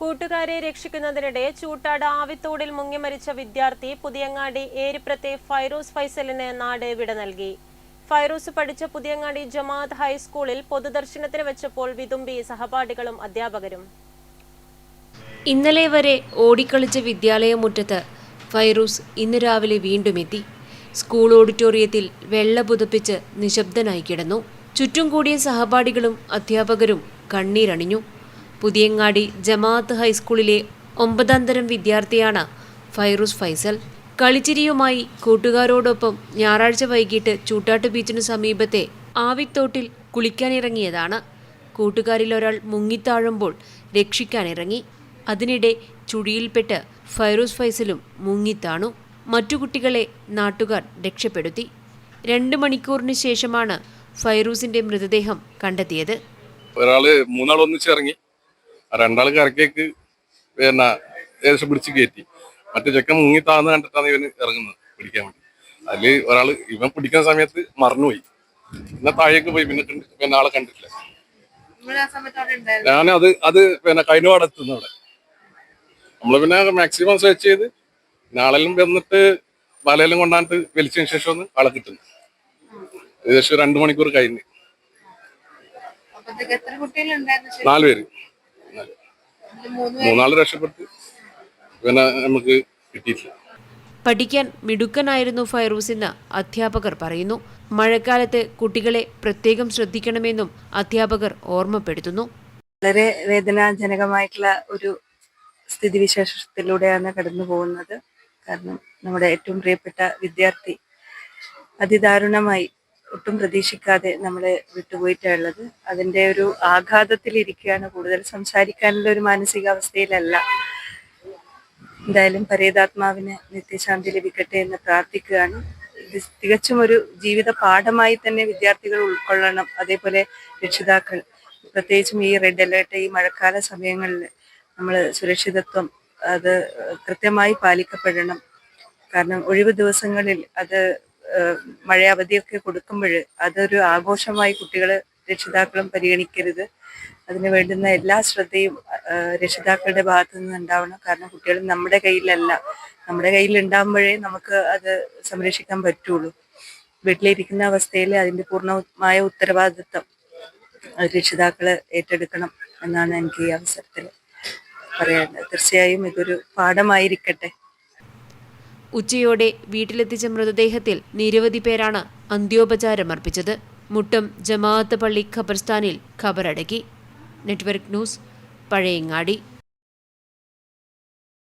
കൂട്ടുകാരെ രക്ഷിക്കുന്നതിനിടെ ചൂട്ടാട് ആവിത്തോടിൽ മുങ്ങി മരിച്ച വിദ്യാർത്ഥി പുതിയങ്ങാടി ഏരിപ്രത്തെ ഫൈറൂസ് ഫൈസലിന് നാട് വിട നൽകി. ഫൈറൂസ് പഠിച്ച പുതിയങ്ങാടി ജമാഅത്ത് ഹൈസ്കൂളിൽ പൊതുദർശനത്തിന് വെച്ചപ്പോൾ വിതുമ്പി സഹപാഠികളും അധ്യാപകരും. ഇന്നലെ വരെ ഓടിക്കളിച്ച വിദ്യാലയമുറ്റത്ത് ഫൈറൂസ് ഇന്ന് രാവിലെ വീണ്ടും എത്തി. സ്കൂൾ ഓഡിറ്റോറിയത്തിൽ വെള്ള പുതപ്പിച്ച് നിശബ്ദനായി കിടന്നു. ചുറ്റും കൂടിയ സഹപാഠികളും അധ്യാപകരും കണ്ണീരണിഞ്ഞു. പുതിയങ്ങാടി ജമാഅത്ത് ഹൈസ്കൂളിലെ ഒമ്പതാം തരം വിദ്യാർത്ഥിയാണ് ഫൈറൂസ് ഫൈസൽ. കളിച്ചിരിയുമായി കൂട്ടുകാരോടൊപ്പം ഞായറാഴ്ച വൈകിട്ട് ചൂട്ടാട്ട് ബീച്ചിനു സമീപത്തെ ആവിത്തോട്ടിൽ കുളിക്കാനിറങ്ങിയതാണ്. കൂട്ടുകാരിൽ ഒരാൾ മുങ്ങിത്താഴുമ്പോൾ രക്ഷിക്കാനിറങ്ങി. അതിനിടെ ചുഴിയിൽപ്പെട്ട് ഫൈറൂസ് ഫൈസലും മുങ്ങിത്താണു. മറ്റു കുട്ടികളെ നാട്ടുകാർ രക്ഷപ്പെടുത്തി. രണ്ട് മണിക്കൂറിന് ശേഷമാണ് ഫൈറൂസിന്റെ മൃതദേഹം കണ്ടെത്തിയത്. ഒരാൾ മൂന്നാൾ ഒന്നിച്ച് ഇറങ്ങി ആ രണ്ടാൾ കരക്കേക്ക് പിന്നെ ഏകദേശം പിടിച്ച് കയറ്റി മറ്റേ ചെക്കൻ മുങ്ങി താന്ന് കണ്ടിട്ടാണ് ഇവന് ഇറങ്ങുന്നത് പിടിക്കാൻ വേണ്ടി. അതിൽ ഒരാൾ ഇവൻ പിടിക്കുന്ന സമയത്ത് മറന്നുപോയി. പിന്നെ താഴേക്ക് പോയി പിന്നെ പിന്നെ ആളെ കണ്ടിട്ടില്ല. ഞാൻ അത് അത് പിന്നെ കൈനോടെത്തുന്നു അവിടെ. നമ്മൾ പിന്നെ മാക്സിമം സെർച്ച് ചെയ്ത് നാളെല്ലാം വന്നിട്ട് വലയെല്ലാം കൊണ്ടാണ്ട് വലിച്ചതിന് ശേഷം ഒന്ന് ആളെ കിട്ടുന്നു. ഏകദേശം രണ്ടു മണിക്കൂർ കഴിഞ്ഞ്. അപ്പത്തേക്ക് മൂന്നാൾ രക്ഷപ്പെട്ട്. പിന്നെ നമുക്ക് കിട്ടിയിട്ടില്ല. പഠിക്കാൻ മിടുക്കനായിരുന്നു ഫൈറൂസ് എന്ന് അധ്യാപകർ പറയുന്നു. മഴക്കാലത്ത് കുട്ടികളെ പ്രത്യേകം ശ്രദ്ധിക്കണമെന്നും അധ്യാപകർ ഓർമ്മപ്പെടുത്തുന്നു. വളരെ വേദനാജനകമായിട്ടുള്ള ഒരു സ്ഥിതിവിശേഷത്തിലൂടെയാണ് കടന്നു പോകുന്നത്. കാരണം നമ്മുടെ ഏറ്റവും പ്രിയപ്പെട്ട വിദ്യാർത്ഥി അതിദാരുണമായി ഒട്ടും പ്രതീക്ഷിക്കാതെ നമ്മൾ വിട്ടുപോയിട്ടുള്ളത് അതിന്റെ ഒരു ആഘാതത്തിലിരിക്കുകയാണ് കൂടുതൽ സംസാരിക്കാനുള്ള ഒരു മാനസികാവസ്ഥയിലല്ല. എന്തായാലും പരേതാത്മാവിന് നിത്യശാന്തി ലഭിക്കട്ടെ എന്ന് പ്രാർത്ഥിക്കുകയാണ്. ഇത് തികച്ചും ഒരു ജീവിത പാഠമായി തന്നെ വിദ്യാർത്ഥികൾ ഉൾക്കൊള്ളണം. അതേപോലെ രക്ഷിതാക്കൾ. പ്രത്യേകിച്ചും ഈ റെഡ് അലേർട്ട് ഈ മഴക്കാല സമയങ്ങളിൽ നമ്മൾ സുരക്ഷിതത്വം അത് കൃത്യമായി പാലിക്കപ്പെടണം. കാരണം ഒഴിവ് ദിവസങ്ങളിൽ അത് മഴ അവധിയൊക്കെ കൊടുക്കുമ്പോൾ അതൊരു ആഘോഷമായി കുട്ടികൾ രക്ഷിതാക്കളും പരിഗണിക്കരുത്. അതിന് വേണ്ടുന്ന എല്ലാ ശ്രദ്ധയും രക്ഷിതാക്കളുടെ ഭാഗത്തു നിന്ന് ഉണ്ടാവണം. കാരണം കുട്ടികൾ നമ്മുടെ കയ്യിലല്ല. നമ്മുടെ കയ്യിൽ ഉണ്ടാകുമ്പോഴേ നമുക്ക് അത് സംരക്ഷിക്കാൻ പറ്റുള്ളൂ. വീട്ടിലിരിക്കുന്ന അവസ്ഥയിൽ അതിന്റെ പൂർണമായ ഉത്തരവാദിത്വം രക്ഷിതാക്കൾ ഏറ്റെടുക്കണം എന്നാണ് എനിക്ക് ഈ അവസരത്തിൽ പറയാനുള്ളത്. തീർച്ചയായും ഇതൊരു പാഠമായിരിക്കട്ടെ. ഉച്ചയോടെ വീട്ടിലെത്തിച്ച മൃതദേഹത്തിൽ നിരവധി പേരാണ് അന്ത്യോപചാരമർപ്പിച്ചത് മുട്ടം ജമാഅത്ത് പള്ളി ഖബർസ്ഥാനിൽ ഖബറടക്കി. Network news Pazhayangadi.